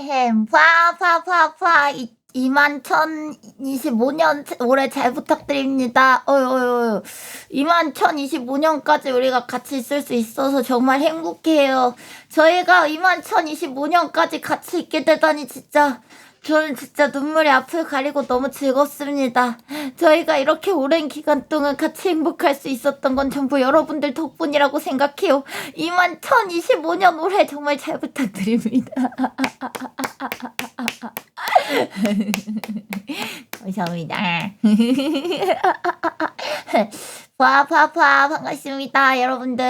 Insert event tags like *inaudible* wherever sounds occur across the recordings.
에헴, 파파파파 2만 1025년 올해 잘 부탁드립니다. 어유 어유 2만 1025년까지 우리가 같이 있을 수 있어서 정말 행복해요. 저희가 2만 1025년까지 같이 있게 되다니 진짜 저는 진짜 눈물이 앞을 가리고 너무 즐겁습니다. 저희가 이렇게 오랜 기간 동안 같이 행복할 수 있었던 건 전부 여러분들 덕분이라고 생각해요. 2만 1025년 올해 정말 잘 부탁드립니다. *laughs* 감사합니다. *laughs* 파파파 반갑습니다 여러분들.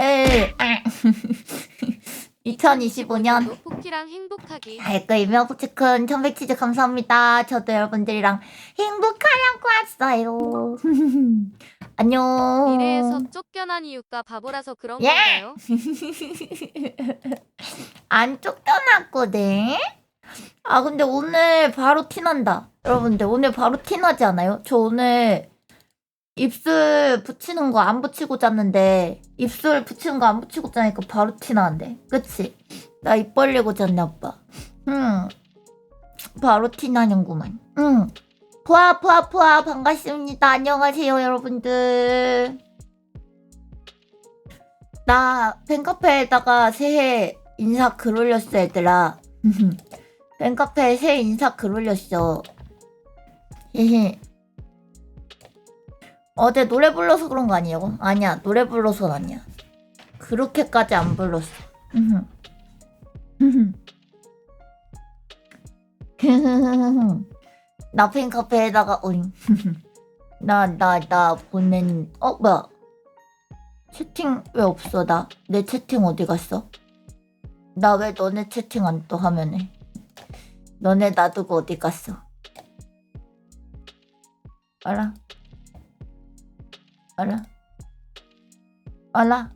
에, 아. *laughs* 2025년 포키랑 행복하기. 발걸이며 부츠큰 천백치즈 감사합니다. 저도 여러분들이랑 행복하려고 왔어요. *laughs* 안녕. 미래에서 쫓겨난 이유가 바보라서 그런 예! 건가요? *laughs* 안 쫓겨났거든? 아, 근데 오늘 바로 티난다. 여러분들, 오늘 바로 티나지 않아요? 저 오늘 입술 붙이는 거 안 붙이고 잤는데, 입술 붙이는 거 안 붙이고 자니까 바로 티나는데. 그치? 나 입 벌리고 잤나, 오빠. 응. 바로 티나는구만. 응. 포아, 포아, 포아, 반갑습니다. 안녕하세요, 여러분들. 나 팬카페에다가 새해 인사 글 올렸어 얘들아 *laughs* 팬카페에 새해 인사 글 올렸어 *laughs* 어제 노래 불러서 그런 거 아니냐고? 아니야 노래 불러서는 아니야 그렇게까지 안 불렀어 나 팬카페에다가 어잉 *laughs* 나 나 나 보낸 어 뭐야 채팅 왜 없어 나? 내 채팅 어디 갔어? 나 왜 너네 채팅 안또 화면에? 너네 놔두고 어디 갔어? 알아? 알아? 알아?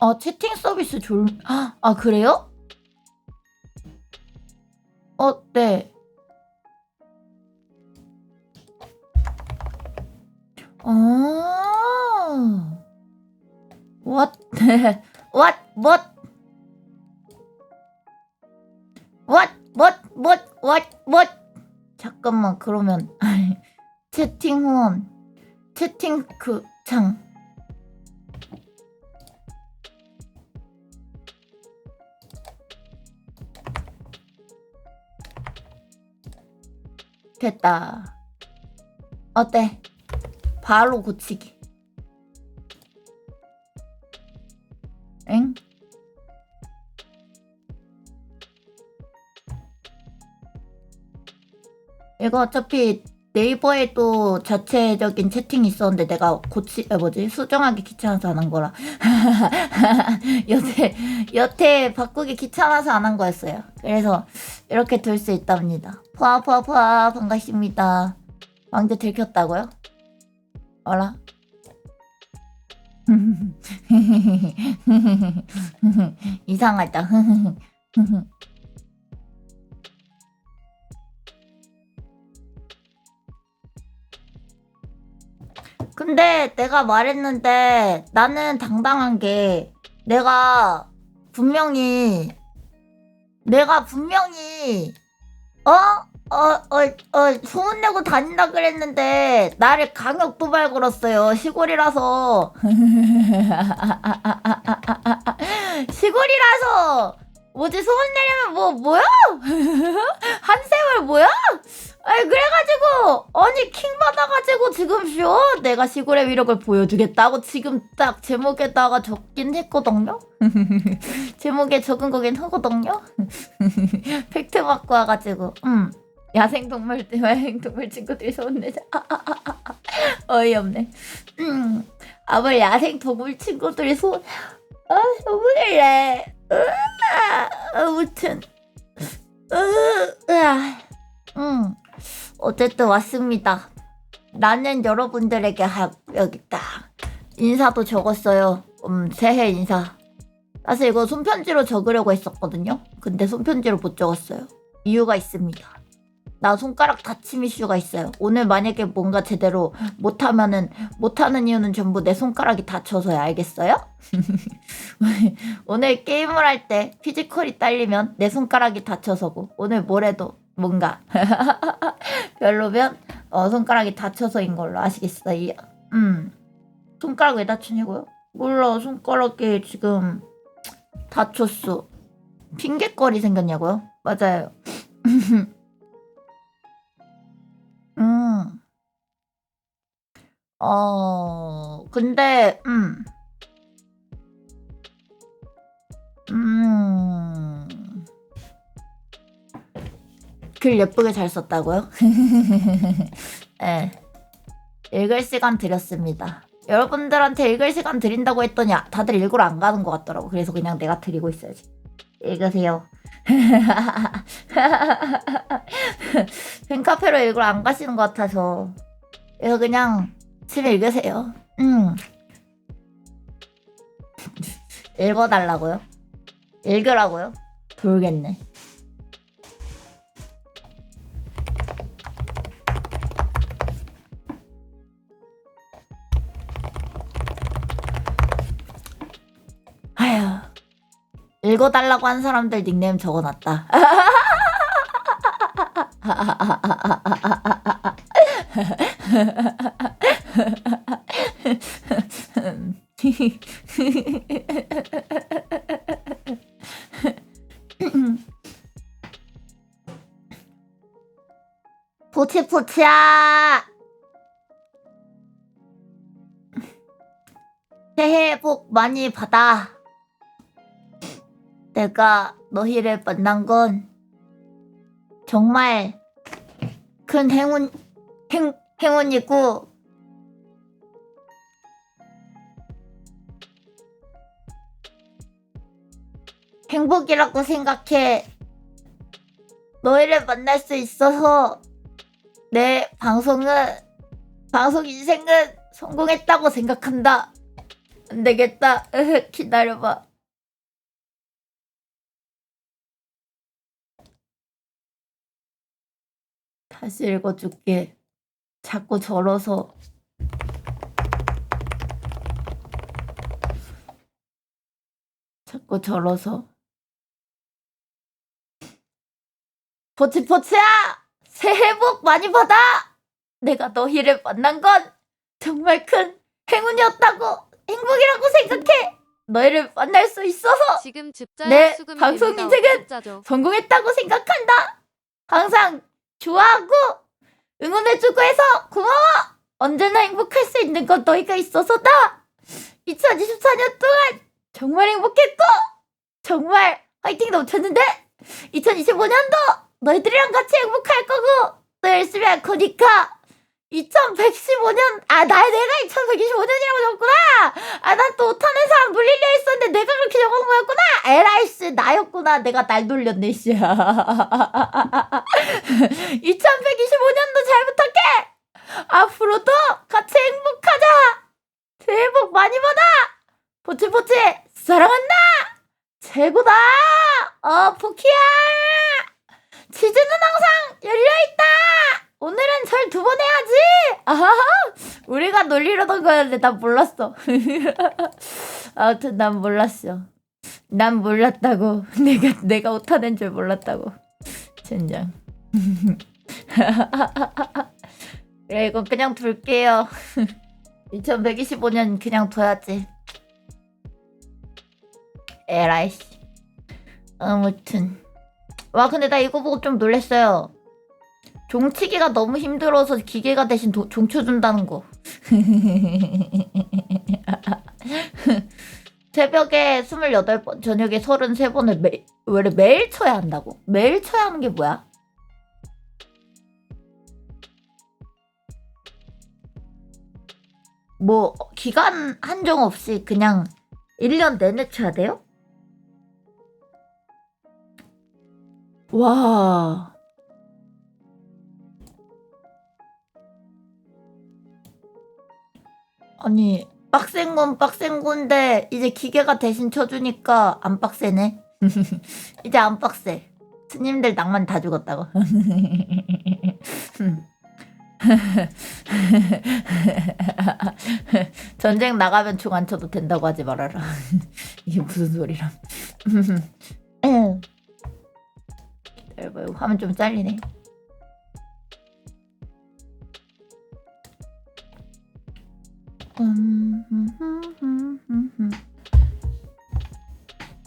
어 채팅 서비스 졸... 아, 아 그래요? 어, 네. 아. What? What? What? What? What? What? What? What? 잠깐만 그러면 채팅 후원 채팅 그창 됐다 어때? 바로 고치기 엥? 이거 어차피 네이버에도 자체적인 채팅이 있었는데 내가 고치 아 뭐지 수정하기 귀찮아서 안 한 거라 *laughs* 여태 여태 바꾸기 귀찮아서 안 한 거였어요 그래서 이렇게 들수 있답니다 푸아푸아푸아 반갑습니다 왕자 들켰다고요? 어라? *laughs* 이상하다. *laughs* 근데 내가 말했는데 나는 당당한 게 내가 분명히 내가 분명히 어? 어, 어, 어, 소문내고 다닌다 그랬는데, 나를 강력 도발 걸었어요. 시골이라서. *laughs* 시골이라서! 뭐지, 소문 내려면 뭐, 뭐야? *laughs* 한세월 뭐야? 아니, 그래가지고, 아니, 킹 받아가지고 지금 쇼? 내가 시골의 위력을 보여주겠다고 지금 딱 제목에다가 적긴 했거든요? *laughs* 제목에 적은 거긴 하거든요? *laughs* 팩트 맞고 와가지고, 음. 야생 동물, 야생 동물 친구들이 손내자. 아, 아, 아, 아, 아. 어이없네. 음. 아무 야생 동물 친구들이 손, 아, 너무해. 으아, 아무튼. 음. 어쨌든 왔습니다. 나는 여러분들에게 하, 여기 딱 인사도 적었어요. 음, 새해 인사. 사실 이거 손편지로 적으려고 했었거든요. 근데 손편지로 못 적었어요. 이유가 있습니다. 나 손가락 다침 이슈가 있어요. 오늘 만약에 뭔가 제대로 못하면은 못하는 이유는 전부 내 손가락이 다쳐서야 알겠어요? *laughs* 오늘 게임을 할 때 피지컬이 딸리면 내 손가락이 다쳐서고 오늘 뭐래도 뭔가 *laughs* 별로면 어, 손가락이 다쳐서인 걸로 아시겠어요? 음 손가락 왜 다치냐고요? 몰라 손가락이 지금 다쳤어. 핑계거리 생겼냐고요? 맞아요. *laughs* 어, 근데, 음. 음. 글 예쁘게 잘 썼다고요? *laughs* 예. 읽을 시간 드렸습니다. 여러분들한테 읽을 시간 드린다고 했더니 아, 다들 읽으러 안 가는 것 같더라고. 그래서 그냥 내가 드리고 있어야지. 읽으세요. *laughs* 팬카페로 읽으러 안 가시는 것 같아서. 그래서 그냥 집에 읽으세요. 음. *laughs* 읽어달라고요? 읽으라고요? 돌겠네. 아휴. 읽어달라고 한 사람들 닉네임 적어놨다. *laughs* *laughs* 포치포치야! 새해 복 많이 받아. 내가 너희를 만난 건 정말 큰 행운, 행, 행운이고 행복이라고 생각해. 너희를 만날 수 있어서 내 방송은, 방송 인생은 성공했다고 생각한다. 안 되겠다. 기다려봐. 다시 읽어줄게. 자꾸 절어서. 자꾸 절어서. 포치포치야! 새해 복 많이 받아! 내가 너희를 만난 건 정말 큰 행운이었다고, 행복이라고 생각해! 너희를 만날 수 있어서 지금 수금이 방송 인생은. 성공했다고 생각한다. 항상 좋아하고 응원해주고 해서 고마워. 언제나 행복할 수 있는 건 너희가 있어서다. 2024년 동안 정말 행복했고 정말 화이팅 넘쳤는데 2025년도 너희들이랑 같이 행복할 거고 또 열심히 할 거니까 2115년 아 나 내가 2125년이라고 적구나! 아 난또 못하는 사람 놀리려 했었는데 내가 그렇게 적은 거였구나! 에라이 씨 나였구나! 내가 날 놀렸네 씨. 2125년도 *laughs* 잘 부탁해! 앞으로도 같이 행복하자! 새해 복 많이 받아! 포치포치 사랑한다! 최고다! 어 포키야! 치즈는 항상 열려있다 오늘은 절 두 번 해야지! 아하하! 우리가 놀리려던 거였는데 난 몰랐어. *laughs* 아무튼 난 몰랐어. 난 몰랐다고. *laughs* 내가 내가 오타낸 줄 몰랐다고. 젠장. *laughs* 그래 이건 그냥 둘게요. 2125년 그냥 둬야지. 에라이씨. 아무튼. 와 근데 나 이거 보고 좀 놀랬어요 종치기가 너무 힘들어서 기계가 대신 도, 종쳐준다는 거 *laughs* 새벽에 28번 저녁에 33번을 매, 왜 매일 쳐야 한다고? 매일 쳐야 하는 게 뭐야? 뭐 기간 한정 없이 그냥 1년 내내 쳐야 돼요? 와. 아니, 빡센 건 빡센 건데 이제 기계가 대신 쳐주니까 안 빡세네. *laughs* 이제 안 빡세. 스님들 낭만 다 죽었다고. *laughs* 전쟁 나가면 총안 쳐도 된다고 하지 말아라. *laughs* 이게 무슨. 기다려봐, 이거 화면 좀 잘리네.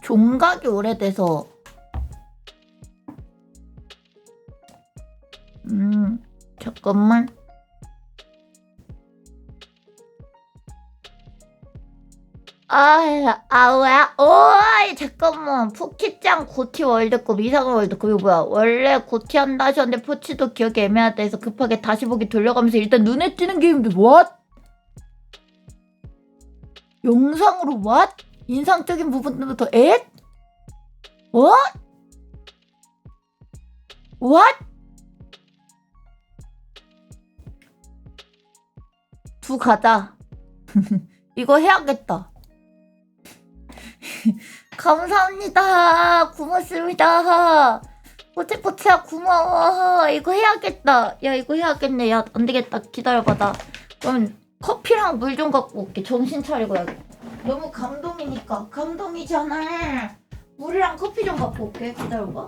종각이 오래돼서 음 잠깐만 아, 아우야, 오이, 잠깐만. 푸키짱 고티 월드컵, 이상한 월드컵, 이거 뭐야. 원래 고티 한다 하셨는데, 포치도 기억이 애매하다 해서 급하게 다시 보기 돌려가면서 일단 눈에 띄는 게임인데, what? 영상으로 what? 인상적인 부분부터 에? what? what? 두 가자. *laughs* 이거 해야겠다. *laughs* 감사합니다. 고맙습니다. 포치포치야 고마워. 이거 해야겠다. 야 이거 해야겠네. 야 안 되겠다. 기다려봐 나. 그럼 커피랑 물 좀 갖고 올게. 정신 차리고 야겠다. 너무 감동이니까. 감동이잖아. 물이랑 커피 좀 갖고 올게. 기다려봐.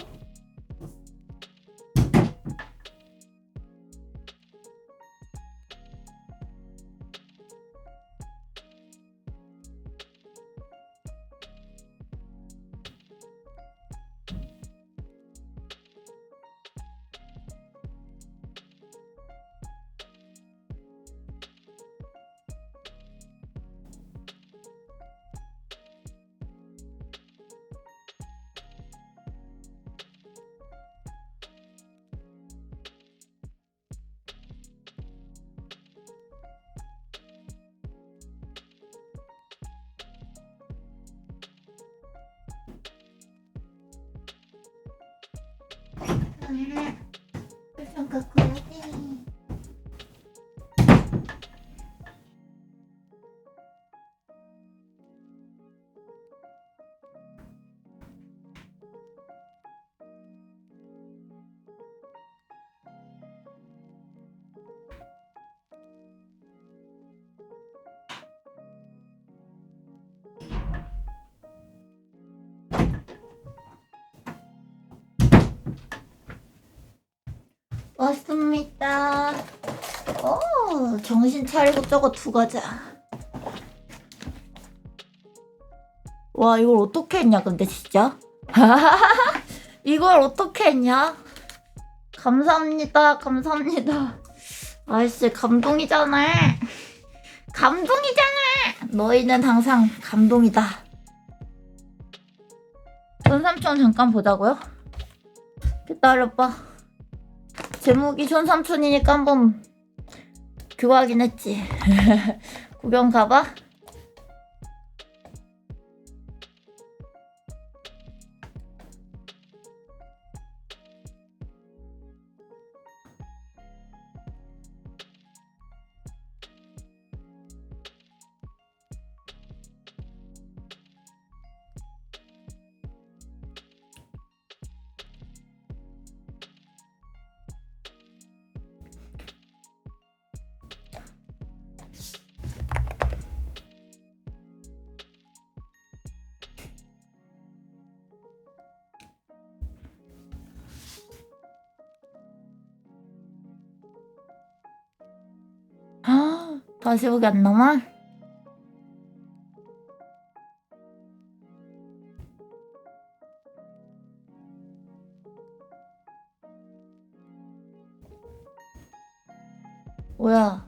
왔습니다. 오, 정신 차리고 저거 두 가자. 와, 이걸 어떻게 했냐, 근데 진짜? *laughs* 이걸 어떻게 했냐? 감사합니다, 감사합니다. 아이씨, 감동이잖아. 감동이잖아. 너희는 항상 감동이다. 전삼촌 잠깐 보자고요? 기다려봐. 제목이 손삼촌이니까 한번 교화하긴 했지. *laughs* 구경 가봐. 남아? 뭐야?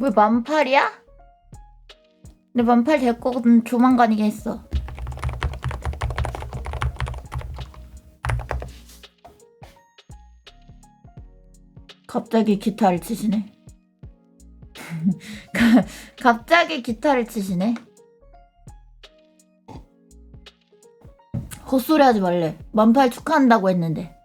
왜 만팔이야? 내 만팔 될 거거든 조만간이긴 했어. 갑자기 기타를 치시네. *laughs* 갑자기 기타를 치시네. 헛소리 하지 말래. 만팔 축하한다고 했는데.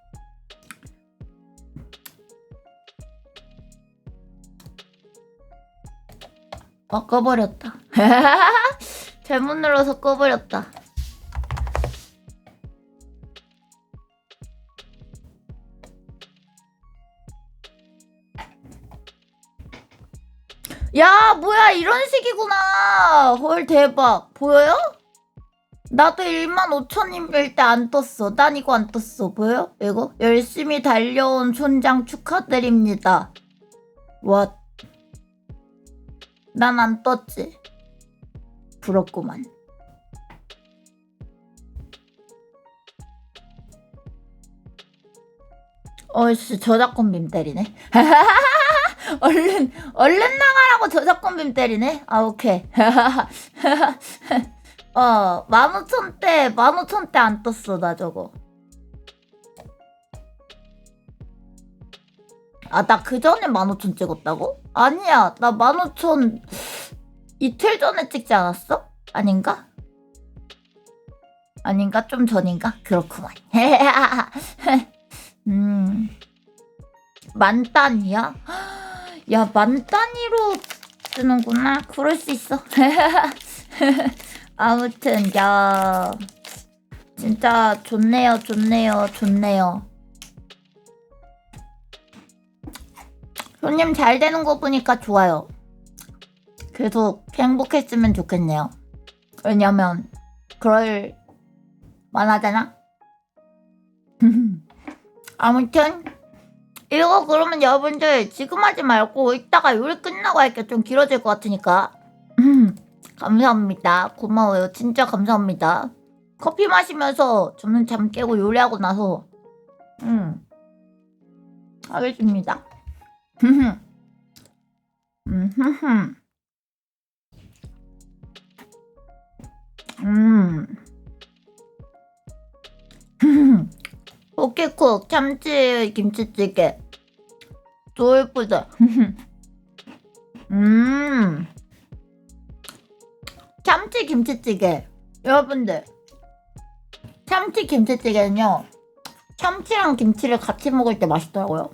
어, 꺼버렸다. *laughs* 잘못 눌러서 꺼버렸다. 야 뭐야 이런 식이구나. 헐 대박. 보여요? 나도 1만 5천님일 때 안 떴어. 난 이거 안 떴어. 보여? 이거? 열심히 달려온 촌장 축하드립니다. 와. 난안 떴지. 부럽구만. 어이씨 저작권 빔 때리네. *laughs* *laughs* 얼른 얼른 나가라고 저작권 빔 때리네. 아 오케이. *laughs* 어, 15,000대, 15,000대 안 떴어, 나 저거. 아, 나 그 전에 15,000 찍었다고? 아니야, 나15,000 이틀 전에 찍지 않았어? 아닌가? 아닌가? 좀 전인가? 그렇구만. *laughs* 음. 만 단위야? 야, 만 단위로 뜨는구나. 그럴 수 있어. *laughs* 아무튼 야. 진짜 좋네요 좋네요 좋네요. 손님 잘 되는 거 보니까 좋아요. 계속 행복했으면 좋겠네요. 왜냐면 그럴 만하잖아. *laughs* 아무튼 이거 그러면 여러분들 지금 하지 말고 이따가 요리 끝나고 할게 좀 길어질 것 같으니까 감사합니다. 고마워요. 진짜 감사합니다. 커피 마시면서 저는 잠 깨고 요리하고 나서 음 하겠습니다. *laughs* 음, 음. 오케이쿡 참치 김치찌개 좋을쁘다. *laughs* 음. 참치 김치찌개 여러분들 참치 김치찌개는요 참치랑 김치를 같이 먹을 때 맛있더라고요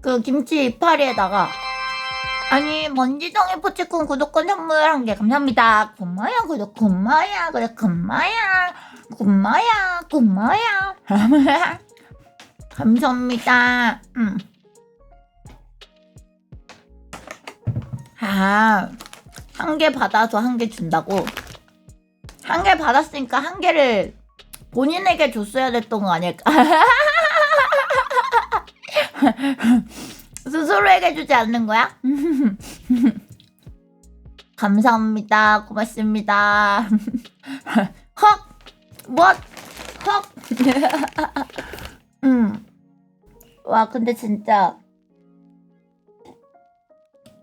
그 김치 이파리에다가 아니 먼지덩이 포치콘 구독권 선물 한 개 감사합니다 고마야 구독 고마야 그래 고마야 고마야 고마야 감사합니다 음. 아 한 개 받아서 한 개 준다고? 한 개 받았으니까 한 개를 본인에게 줬어야 됐던 거 아닐까? *laughs* 스스로에게 주지 않는 거야? *laughs* 감사합니다. 고맙습니다. *laughs* 헉! 뭐? 헉! *laughs* 음. 와, 근데 진짜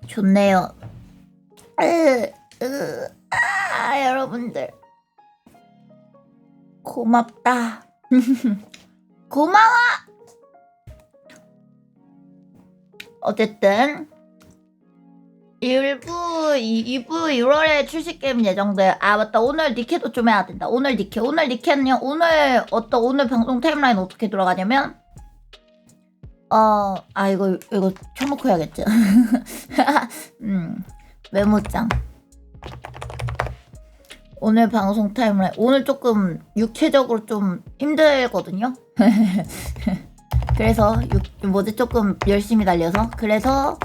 좋네요. 아, 여러분들. 고맙다. 고마워! 어쨌든, 1부, 2부 1월에 출시 게임 예정돼. 아, 맞다. 오늘 니케도 좀 해야 된다. 오늘 니케. 오늘 니케는요, 오늘, 어떤, 오늘 방송 타임라인 어떻게 돌아가냐면, 어, 아, 이거, 이거 켜놓고 해야겠죠. *laughs* 음. 메모장. 오늘 방송 타임라인 오늘 조금 육체적으로 좀 힘들거든요. *laughs* 그래서 육, 뭐지 조금 열심히 달려서 그래서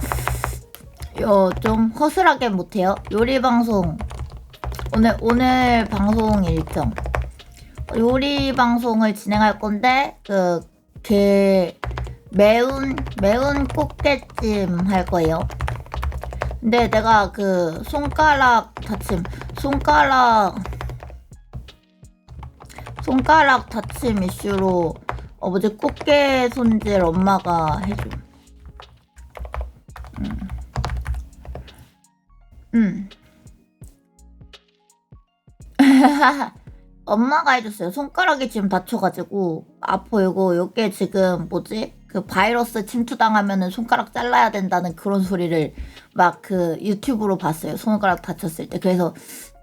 요 좀 허술하게 못해요. 요리 방송 오늘 오늘 방송 일정 요리 방송을 진행할 건데 그게 매운 매운 꽃게찜 할 거예요. 근데 내가 그 손가락 다침 손가락 손가락 다침 이슈로 어버지 꽃게 손질 엄마가 해줘. 음. 음. *laughs* 엄마가 해줬어요. 손가락이 지금 다쳐가지고 아파 이거 요게 지금 뭐지? 그 바이러스 침투당하면은 손가락 잘라야 된다는 그런 소리를 막 그 유튜브로 봤어요. 손가락 다쳤을 때. 그래서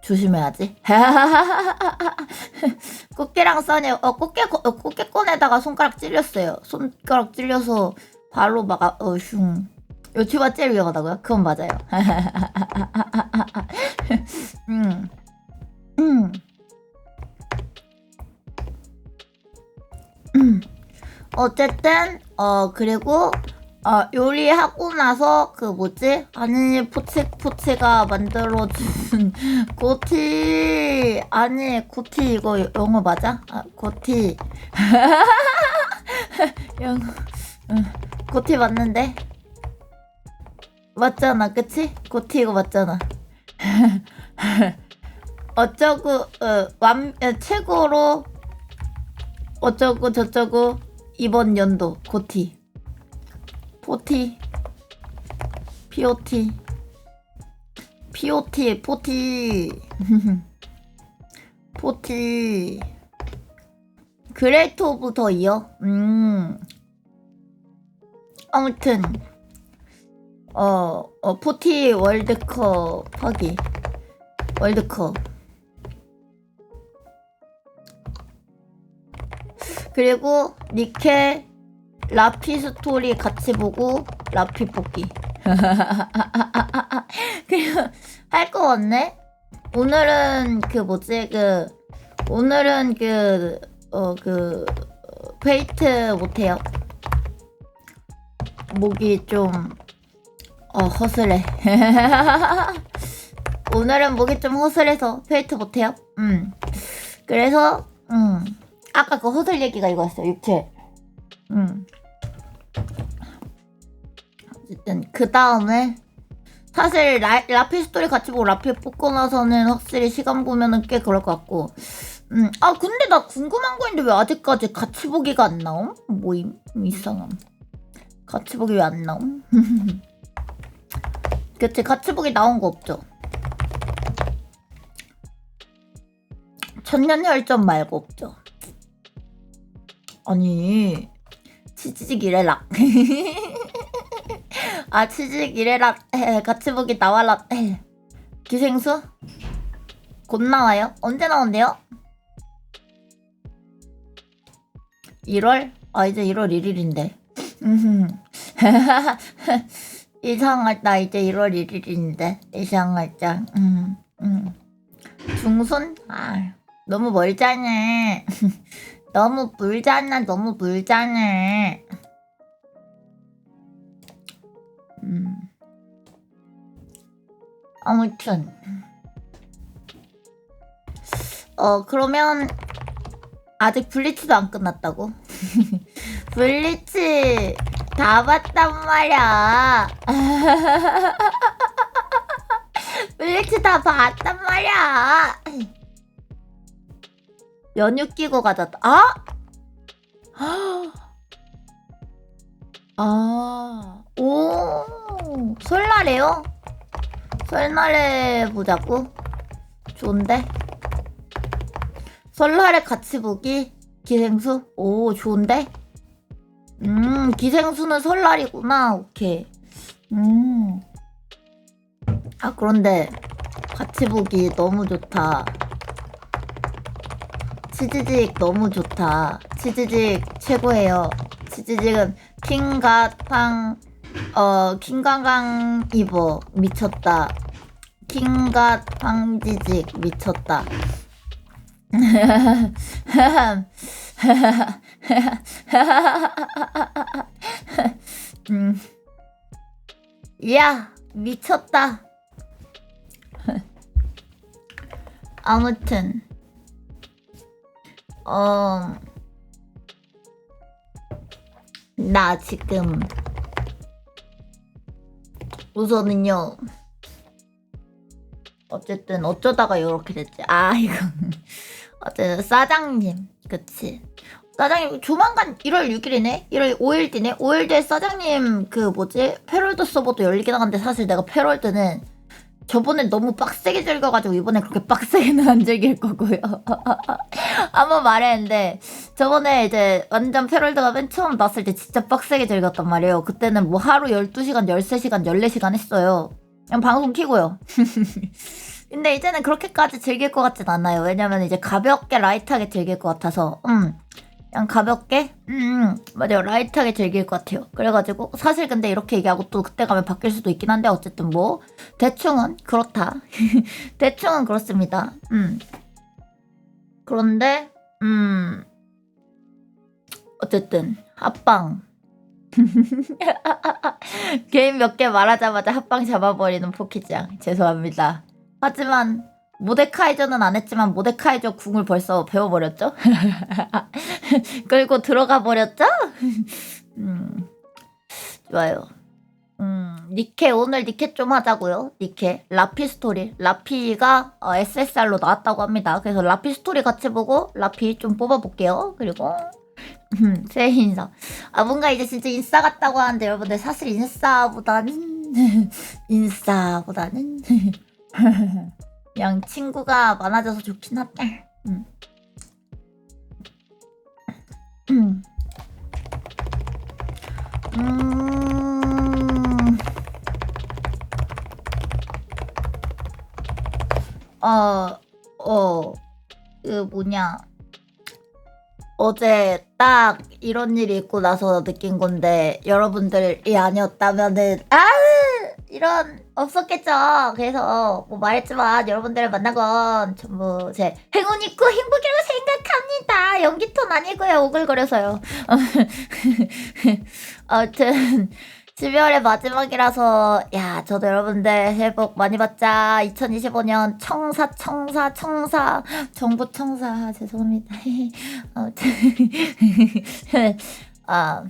조심해야지. *laughs* 꽃게랑 써니 어 꽃게 어, 꽃게 꺼내다가 손가락 찔렸어요. 손가락 찔려서 바로 막 아, 어, 슝 유튜브가 제일 위험하다고요? 그건 맞아요. *laughs* 음. 음. 음. 어쨌든 어 그리고 어 요리하고 나서 그 뭐지 아니 포치 포치가 만들어준 *laughs* 고티 아니 고티 이거 영어 맞아? 아 고티 *laughs* 영어 응. 고티 맞는데 맞잖아 그치? 고티 이거 맞잖아 *laughs* 어쩌고 어, 완 어, 최고로 어쩌고 저쩌고 이번 연도 고티 포티. POT POT 포티. *laughs* 포티. 그레이트 오브 더 이어? 음. 아무튼 어, 어 포티 월드컵 하기. 월드컵. 그리고 니케 라피 스토리 같이 보고 라피 뽑기. *laughs* 그리고 할거 같네? 오늘은 그 뭐지? 그 오늘은 그 어 그 페이트 못해요. 목이 좀 어 허술해. *laughs* 오늘은 목이 좀 허술해서 페이트 못해요. 음. 그래서 음. 아까 그 허술 얘기가 이거였어요 육체 음 어쨌든 그 다음에 사실 라, 라피 스토리 같이 보고 라피 뽑고 나서는 확실히 시간 보면은 꽤 그럴 것 같고 음, 아 근데 나 궁금한 거 있는데 왜 아직까지 같이 보기가 안 나옴? 뭐임? 이상함 같이 보기 왜 안 나옴? *laughs* 그치 같이 보기 나온 거 없죠? 천년 혈전 말고 없죠? 아니 치즈직 이래라 *laughs* 아 이래라 에, 같이 보기 나와라 에. 기생수? 곧 나와요? 언제 나온대요? 1월? 아 이제 1월 1일인데 *laughs* 이상하다 이제 1월 1일인데 이상하다 음, 음. 중순? 아 너무 멀잖아 *laughs* 너무 물잖아 너무 물잖아 음. 아무튼 어 그러면 아직 블리츠도 안 끝났다고? *laughs* 블리츠 다 봤단 말이야 *laughs* 블리츠 다 봤단 말이야 연휴 끼고 가졌다 아? 아, 오, 설날에요? 설날에 보자고? 좋은데? 설날에 같이 보기? 기생수? 오, 좋은데? 음, 기생수는 설날이구나. 오케이. 음. 아, 그런데 같이 보기 너무 좋다. 치즈직 너무 좋다. 치즈직 최고예요. 치즈직은 킹갓팡 어 킹강강 이버 미쳤다. 킹갓팡지직 미쳤다. *laughs* 음. 야 미쳤다. *laughs* 아무튼 어, 나 지금 우선은요. 어쨌든 어쩌다가 이렇게 됐지. 아 이거 *laughs* 어쨌든 사장님, 그치? 사장님 조만간 1월 6일이네. 1월 5일 뒤네. 5일 뒤에 사장님 그 뭐지 패럴드 서버도 열리긴 하는데 사실 내가 패럴드는 저번에 너무 빡세게 즐겨가지고 이번에 그렇게 빡세게는 안 즐길 거고요. *laughs* 한번 말했는데 저번에 이제 완전 패럴드가 맨 처음 났을 때 진짜 빡세게 즐겼단 말이에요. 그때는 뭐 하루 12시간, 13시간, 14시간 했어요. 그냥 방송 키고요. *laughs* 근데 이제는 그렇게까지 즐길 것 같진 않아요. 왜냐면 이제 가볍게 라이트하게 즐길 것 같아서 음 그냥 가볍게? 음 맞아요. 라이트하게 즐길 것 같아요. 그래가지고 사실 근데 이렇게 얘기하고 또 그때 가면 바뀔 수도 있긴 한데 어쨌든 뭐 대충은 그렇다. *laughs* 대충은 그렇습니다. 음. 그런데 음. 어쨌든 합방. *laughs* 게임 몇 개 말하자마자 합방 잡아버리는 포키짱. 죄송합니다. 하지만 모데카이저는 안 했지만 모데카이저 궁을 벌써 배워버렸죠? *laughs* 끌고 들어가 버렸죠? *laughs* 음 좋아요. 음 니케 오늘 니케 좀 하자고요. 니케 라피 스토리. 라피가 어, SSR로 나왔다고 합니다. 그래서 라피 스토리 같이 보고 라피 좀 뽑아볼게요. 그리고 음, *laughs* 새 인사. 아 뭔가 이제 진짜 인싸 같다고 하는데 여러분들 사실 인싸보다는 인싸보다는 그냥 친구가 많아져서 좋긴. 음. 음. 어, 어, 그 뭐냐. 어제 딱 이런 일이 있고 나서 느낀 건데 여러분들이 아니었다면은 아 이런 없었겠죠. 그래서 뭐 말했지만 여러분들을 만난 건 전부 제 행운 있고 행복이라고 생각합니다. 연기톤 아니고요. 오글거려서요. *laughs* 아무튼 12월의 마지막이라서 야 저도 여러분들 새해 복 많이 받자 2025년 청사 청사 청사 정부 청사 죄송합니다 *laughs* 아무튼 *laughs* 아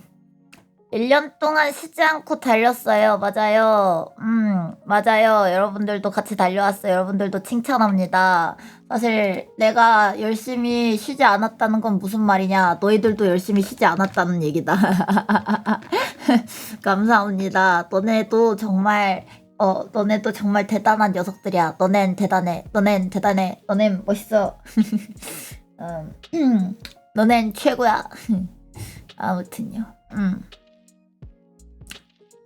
1년 동안 쉬지 않고 달렸어요 맞아요 음 맞아요 여러분들도 같이 달려왔어요 여러분들도 칭찬합니다 사실 내가 열심히 쉬지 않았다는 건 무슨 말이냐 너희들도 열심히 쉬지 않았다는 얘기다 *laughs* 감사합니다. 너네도 정말 어 너네도 정말 대단한 녀석들이야. 너넨 대단해. 너넨 대단해. 너넨 멋있어. *laughs* 음, *clears throat* 너넨 최고야. *laughs* 아무튼요. 음.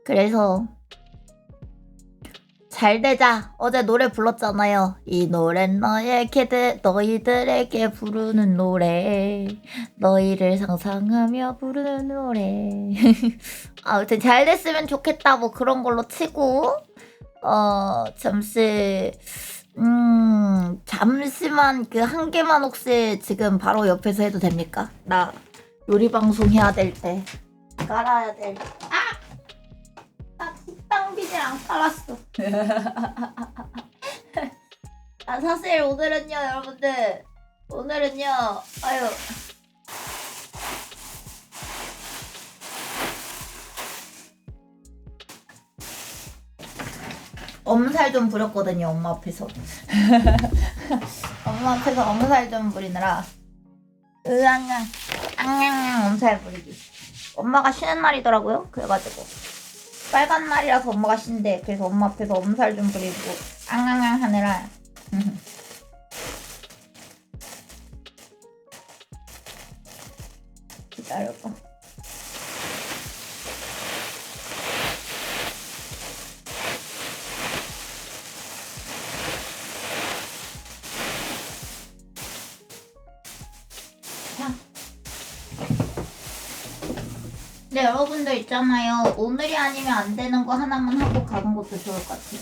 그래서 잘 되자. 어제 노래 불렀잖아요. 이 노래는 너에게 너희들에게 부르는 노래. 너희를 상상하며 부르는 노래. *laughs* 아무튼 잘 됐으면 좋겠다. 뭐 그런 걸로 치고 어 잠시 음 잠시만 그 한 개만 혹시 지금 바로 옆에서 해도 됩니까? 나 요리 방송 해야 될 때 깔아야 될. 아! 비즈랑 깔았어. 아 사실 오늘은요 여러분들. 오늘은요 아유. 엄살 좀 부렸거든요 엄마 앞에서. *laughs* 엄마 앞에서 엄살 좀 부리느라. 으앙앙 앙앙앙 엄살 부리기. 엄마가 쉬는 날이더라고요 그래가지고 빨간 날이라서 엄마가 쉰대. 그래서 엄마 앞에서 엄살 좀 부리고 앙앙앙 하느라. *laughs* 기다려봐 네, 여러분들 있잖아요. 오늘이 아니면 안 되는 거 하나만 하고 가는 것도 좋을 것 같아요.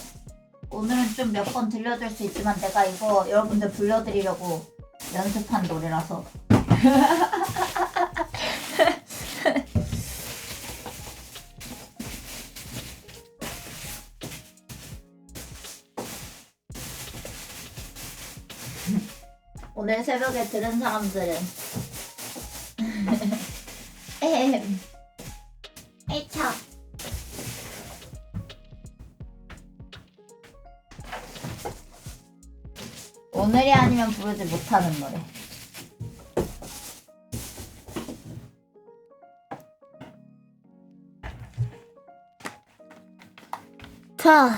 오늘은 좀 몇 번 들려줄 수 있지만 내가 이거 여러분들 불러드리려고 연습한 노래라서. *laughs* 오늘 새벽에 들은 사람들은 *laughs* 부르지 못하는 노래 자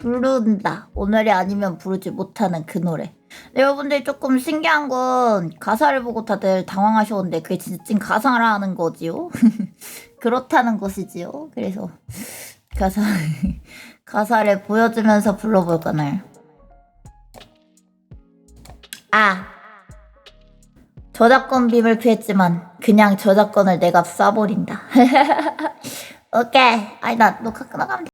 부른다 오늘이 아니면 부르지 못하는 그 노래 네, 여러분들 조금 신기한 건 가사를 보고 다들 당황하셨는데 그게 진짜 찐 가사라는 거지요? *laughs* 그렇다는 것이지요. 그래서 가사 *laughs* 가사를 보여주면서 불러볼까나요? 아 저작권 빔을 피했지만 그냥 저작권을 내가 쏴버린다. *laughs* 오케이. 아니 나 녹화 끊어가면 돼.